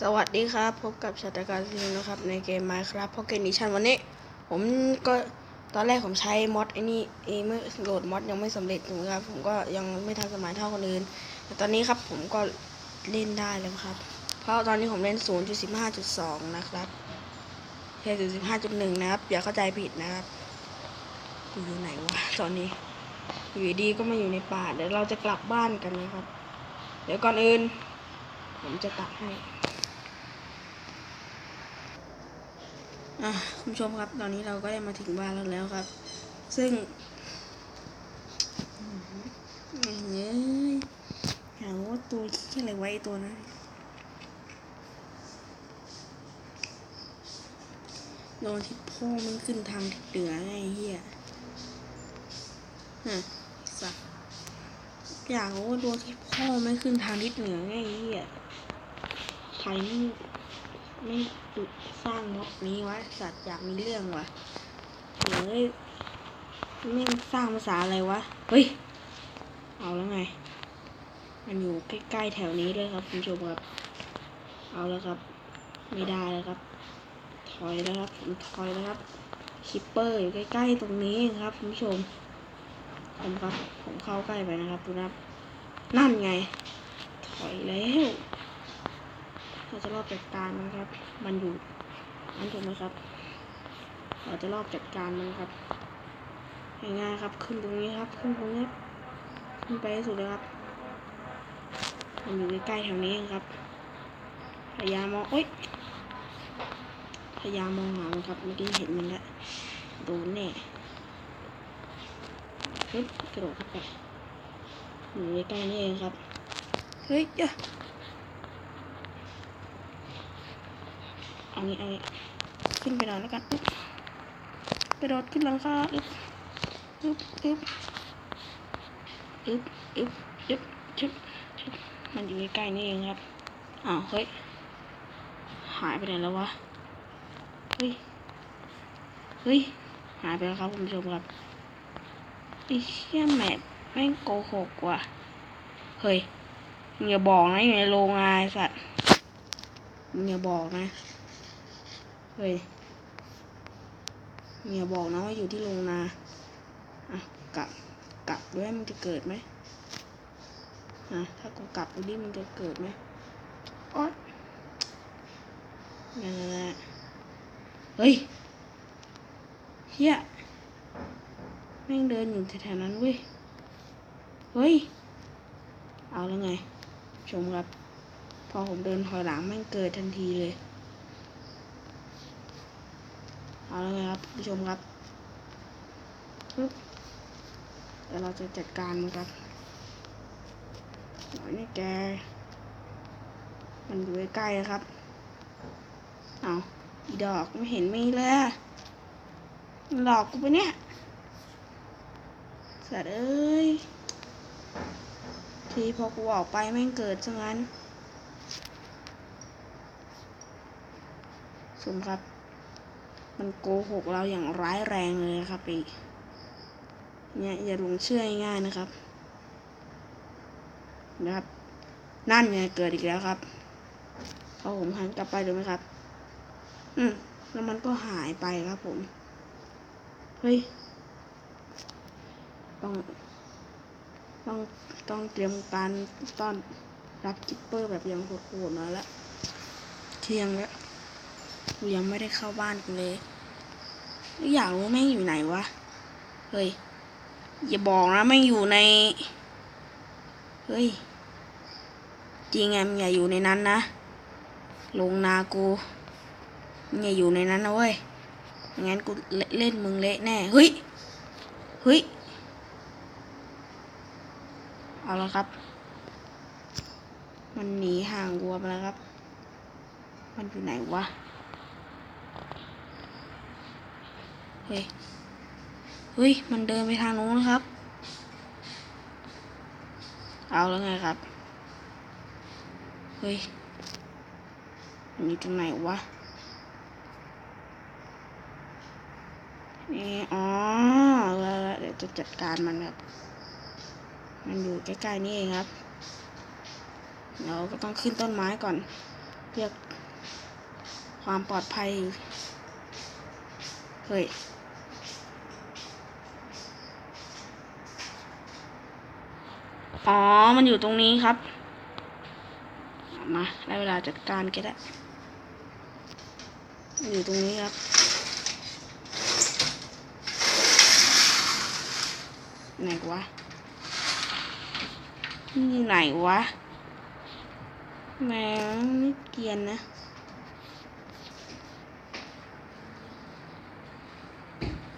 สวัสดีครับ พบกับชาตการซิลนะครับ ในเกม Minecraft Pocket Edition วันนี้ ผมก็ตอนแรกผมใช้มอดไอ้นี่เอเมื่อโหลดมอดยังไม่สำเร็จนะครับ ผมก็ยังไม่ทันสมัยเท่าคนอื่นแต่ตอนนี้ครับผมก็เล่นได้แล้วครับ เพราะตอนนี้ผมเล่น 0.15.2 นะครับแค่0.15.1 นะครับ อย่าเข้าใจผิดนะครับอยู่ไหนวะตอนนี้อยู่ดีก็มาอยู่ในป่าเดี๋ยวเราจะกลับบ้านกันนะครับ ดี๋ยวก่อนอื่น ผมจะตัดให้คุณผู้ชมครับ ตอนนี้เราก็ได้มาถึงบ้านแล้วแล้วครับ ซึ่งเฮ้ยหาว่าตัวขี้อะไรไว้ตัวนั้นโดนที่พ่อมันขึ้นทางทิศเหนือไงไอ้เฮียฮะ อยากรู้ว่าโดนที่พ่อไม่ขึ้นทางทิศเหนือไงไอ้เฮียใครไม่ไม่ตุสร้างม็อบนี้วะสัตว์อยากมีเรื่องวะเฮ้ยไม่สร้างภาษาอะไรวะ เฮ้ย เอาแล้วไง มันอยู่ใกล้ๆแถวนี้เลยครับคุณผู้ชมครับ เอาแล้วครับ ไม่ได้แล้วครับ ถอยแล้วครับผมถอยแล้วครับ คิปเปอร์อยู่ใกล้ๆตรงนี้ครับคุณผู้ชม ผมครับ ผมเข้าใกล้ไปนะครับดูนะครับ นั่นไง ถอยแล้วเราจะรอบจัดการมันครับ มันอยู่นั่นถูกไหมครับเราจะรอบจัดการมันครับง่ายๆครับ ขึ้นตรงนี้ครับ ขึ้นตรงนี้ขึ้นไปสุดเลยครับ มันอยู่ใกล้ๆแถวนี้เองครับ พยายามมองเอ้ยพยายามมองหามันครับเมื่อกี้เห็นมันแล้วโดนแน่ ปึ๊บกระโดดเข้าไปอยู่ใกล้ๆนี่เองครับ เฮ้ยอย่าเอางี้เอางี้ขึ้นไปนอนแล้วกันอึ๊บกระโดดขึ้นหลังคาอึ๊บอึ๊บอึ๊บอึ๊บอึ๊บอึ๊บชึบชึบมันอยู่ใกล้ๆนี่เองครับอ้าวเฮ้ย หายไปไหนแล้ววะ เฮ้ย เฮ้ย หายไปแล้วครับคุณผู้ชมครับ ไอ้เชี่ยแมปแม่งโกหกว่ะเฮ้ยมึงอย่าบอกนะอยู่ในโรงงานสัตว์มึงอย่าบอกนะเฮ้ยมึงอย่าบอกนะว่าอยู่ที่โรงนาอะกลับกลับด้วยมันจะเกิดไหมอะถ้ากูกลับดูดิมันจะเกิดไหมอ๊อดนั่นแหละเฮ้ยเฮีย ม่งเดินอยู่แถวๆนั้นเว้ย เฮ้ย เอาแล้วไง ชมครับ พอผมเดินถอยหลังแม่งเกิดทันทีเลย เอาแล้วไงครับผู้ชมครับปึ๊บเดี๋ยวเราจะจัดการมันครับหน่อยนี่แก มันอยู่ใกล้ๆนะครับ เอาอีดอกไม่เห็นมีเลยหลอกกูไปเนี่ย สัตว์เอ้ย ทีพอกูออกไปแม่งเกิดซะงั้น สุมครับ มันโกหกเราอย่างร้ายแรงเลยครับอีเนี่ยอย่าหลงเชื่อง่ายๆนะครับ นะครับ นั่นไงเกิดอีกแล้วครับพอผมหันกลับไปดูไหมครับ อืม แล้วมันก็หายไปครับผม เฮ้ย ต้อง ต้องต้องเตรียมการต้อนรับกิปเปอร์แบบยังโหดๆหน่อยละเที่ยงแล้วกูยังไม่ได้เข้าบ้านกูเลยอยากรู้แม่งอยู่ไหนวะเฮ้ยอย่าบอกนะแม่งอยู่ในเฮ้ยจริงไงมึงอย่าอยู่ในนั้นนะลงนากูมึงอย่าอยู่ในนั้นนะเว้ยไม่งั้นกูเล่นมึงเละแน่เฮ้ยเฮ้ย เอาละครับ มันหนีห่างวัวไปแล้วครับ มันอยู่ไหนวะ เฮ้ย เฮ้ย มันเดินไปทางนู้นนะครับ เอาแล้วไงครับ เฮ้ย มันอยู่ตรงไหนวะนี่อ๋อแล้วเดี๋ยวจะจัดการมันครับ มันอยู่ใกล้ๆนี่เองครับ เราก็ต้องขึ้นต้นไม้ก่อน เพื่อความปลอดภัย เฮ้ยอ๋อ มันอยู่ตรงนี้ครับ มาได้เวลาจัดการแกแล้วอยู่ตรงนี้ครับ ไหนวะ นี่ไหนวะแหมนี่เกรียนนะ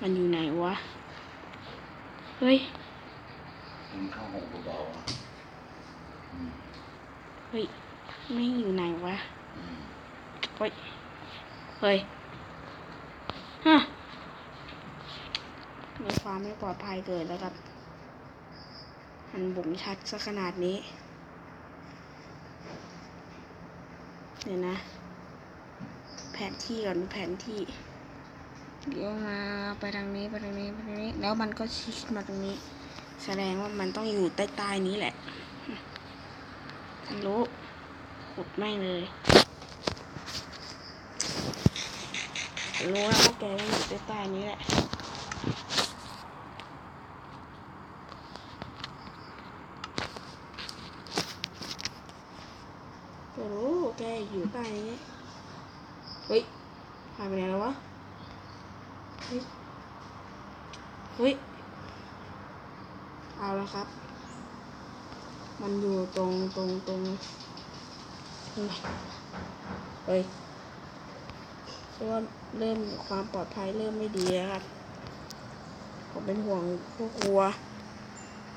มันอยู่ไหนวะ เฮ้ยมันเข้าหกเบาๆอะเฮ้ย ไม่อยู่ไหนวะอืมเฮ้ย เฮ้ย ฮะมีความไม่ปลอดภัยเกิดแล้วครับ มันบุ๋มชัดซะขนาดนี้เดี๋ยวนะ แผนที่ก่อนแผนที่ เดี๋ยวมาไปทางนี้ไปทางนี้ไปทางนี้ แล้วมันก็ชี้มาตรงนี้ แสดงว่ามันต้องอยู่ใต้ใต้ๆนี้แหละฉันรู้ขุดไม่เลยรู้แล้วว่าแกอยู่ใต้ใต้ๆนี้แหละ ก็รู้แก อยู่ใต้นี้เฮ้ยหายไปไหนแล้ววะ เฮ้ย เฮ้ย เอาแล้วครับ มันอยู่ตรงตรงตรงตรงไหนเฮ้ยเพราะว่าเริ่มความปลอดภัยเริ่มไม่ดีแล้วครับ ผมเป็นห่วงพวกวัว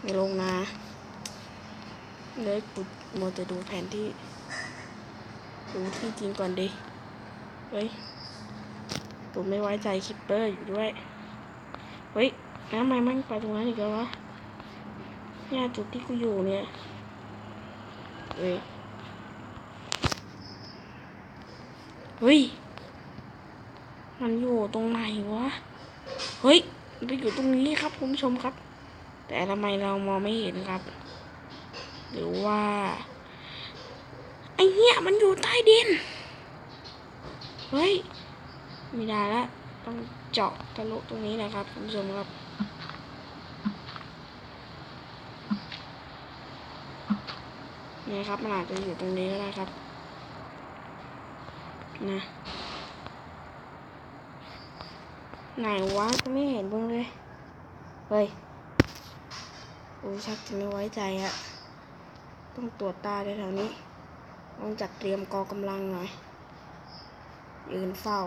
ในโรงนาเลยปุดมัวแต่ดูแผนที่ ดูที่จริงก่อนดิ เฮ้ยผมไม่ไว้ใจคิปเปอร์อยู่ด้วย เฮ้ยน้ำมันมันไปตรงนั้นอีกแล้ววะเนี่ยจุดที่กูอยู่เนี่ย เฮ้ย เฮ้ย มันอยู่ตรงไหนวะ เฮ้ย มันไปอยู่ตรงนี้ครับคุณผู้ชมครับ แต่ทำไมเรามองไม่เห็นครับ หรือว่า ไอ้เนี่ยมันอยู่ใต้ดิน เฮ้ยไม่ได้ละ ต้องเจาะทะลุตรงนี้นะครับคุณผู้ชมครับเนี่ยครับมันอาจจะอยู่ตรงนี้ก็ได้ครับ นะ ไหนวะก็ไม่เห็นเบ้างเลย เฮ้ยโอ้ชักจะไม่ไว้ใจอะต้องตรวจตาแถวๆนี้ ต้องจัดเตรียมกองกำลังหน่อย ยืนเฝ้า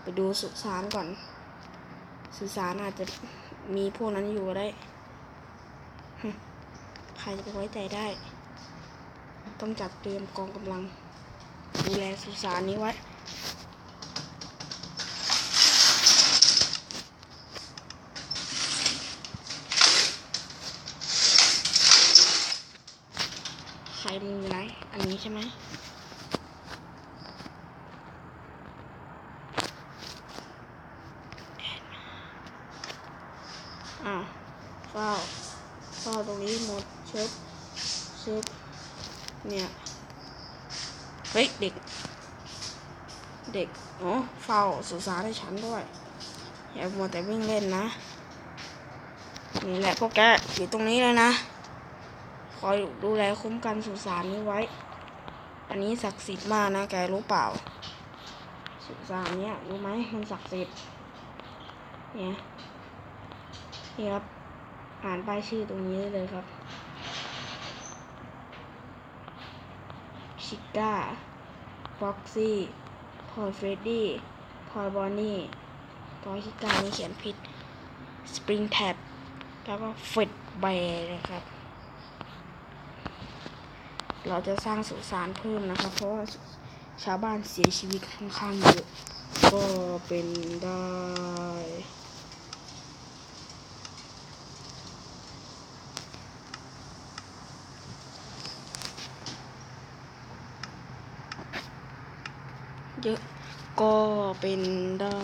ไปดูสุสานก่อน สุสานอาจจะมีพวกนั้นอยู่ก็ได้ ใครจะไปไว้ใจได้ ต้องจัดเตรียมกองกำลัง ดูแลสุสานนี้ไว้ ใครมีไรอันนี้ใช่ไหมอะเฝ้าเฝ้าตรงนี้หมดเชิบเชิบเนี่ย เฮ้ย เด็ก เด็กอ๋อเฝ้าสุสานให้ฉันด้วย อย่ามัวแต่วิ่งเล่นนะ นี่แหละพวกแกอยู่ตรงนี้เลยนะ คอยดูแลคุ้มกันสุสานนี้ไว้ อันนี้ศักดิ์สิทธิ์มากนะแกรู้เปล่า สุสานเนี้ยรู้ไหมมันศักดิ์สิทธิ์ เนี่ยนี่ครับ อ่านป้ายชื่อตรงนี้ได้เลยครับชิก้าฟ็อกซี่พอยเฟรดดี้พอยบอนนี่พอยชิก้านี่เขียนผิดสปริงแท็บแล้วก็เฟดแบร์นะครับ เราจะสร้างสุสานเพิ่มนะครับ เพราะว่าชาวบ้านเสียชีวิตค่อนข้างเยอะก็เป็นได้เยอะก็เป็นได้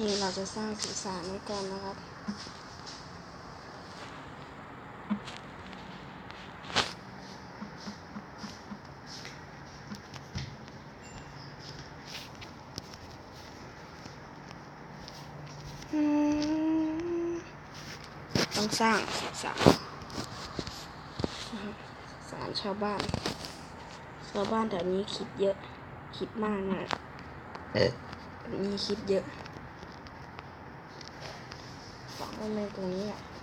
นี่เราจะสร้างสุสานไว้ก่อนนะครับอืมต้องสร้างสุสานอืมสุสานชาวบ้าน ชาวบ้านแถวนี้คิดเยอะ คิดมากนะมีคิดเยอะ ฝังไว้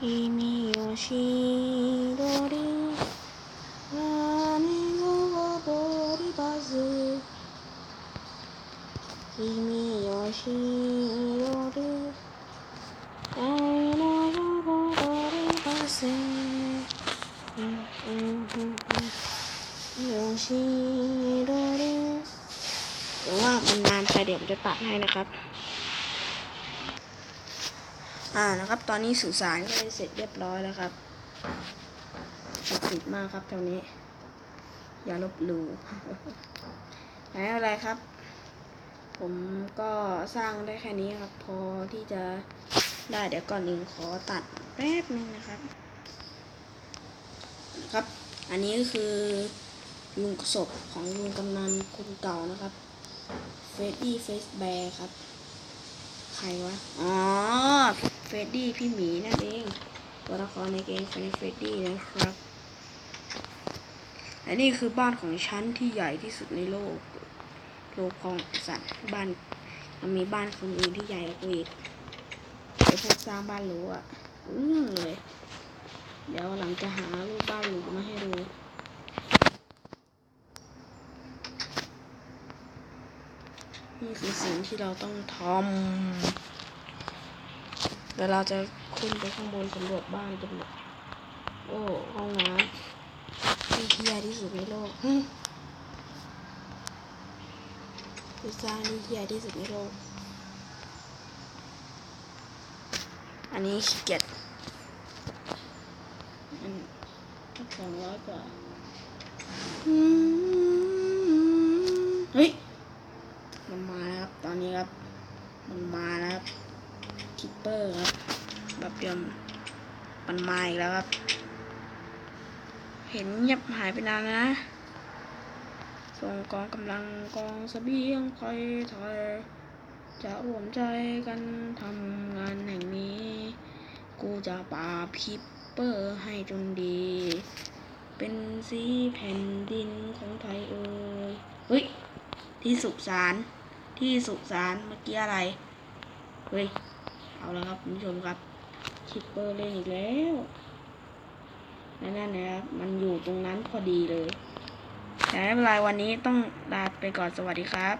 君をしどり何を踊りばず君をしどり愛の踊りばせうんうんうんうんよしどりหรือว่ามันนานไปเดี๋ยวผมจะตัดให้นะครับ อ่านะครับ ตอนนี้สื่อสารก็ได้เสร็จเรียบร้อยแล้วครับศักดิ์สิทธิ์มากครับแถวนี้ อย่าลบหลู่ไม่เป็นไรครับ ผมก็สร้างได้แค่นี้ครับ พอที่จะได้เดี๋ยวก่อนหนึ่งขอตัดแป๊บนึงนะครับ ครับ อันนี้ก็คือลุงศพของลุงกำนันคนเก่านะครับเฟดดี้เฟสแบร์ครับ ใครวะ อ๋อ เฟดดี้พี่หมีนั่นเอง ตัวละครในเกมเฟดดี้นะครับและนี่คือบ้านของฉันที่ใหญ่ที่สุดในโลก โลกของสัตว์บ้านมันมีบ้านคนอื่นที่ใหญ่กว่ากูอีกไอพวกสร้างบ้านหรูอะเรื่อเลยเดี๋ยวหลังจะหารูปบ้านหรูมาให้ดูนี่คือสิ่งที่เราต้องทำ เดี๋ยวเราจะขึ้นไปข้างบนสำรวจบ้านกันหมดโอ้ห้องน้ำที่เฮียที่สุดในโลกฮึพิซซ่านี่เฮียที่สุดในโลก อันนี้ขี้เกียจอันสองร้อยกว่าอืมเฮ้ย มันมาแล้วครับ ตอนนี้ครับ มันมาแล้วครับคิปเปอร์ครับ แบบเดิมมันมาอีกแล้วครับ เห็นเงียบหายไปนานนะ ส่งกองกำลังกองเสบียงคอยถอยจะรวมใจกันทำงานแห่งนี้ กูจะปราบคิปเปอร์ให้จนดี เป็นสีแผ่นดินของไทยเอ่ยเฮ้ย ที่สุสานที่สุสานเมื่อกี้อะไร เฮ้ย เอาแล้วครับคุณผู้ชมครับ คิปเปอร์เล่นอีกแล้วนั่นน่ะนะครับ มันอยู่ตรงนั้นพอดีเลยแต่ไม่เป็นไรวันนี้ต้องลาไปก่อนสวัสดีครับ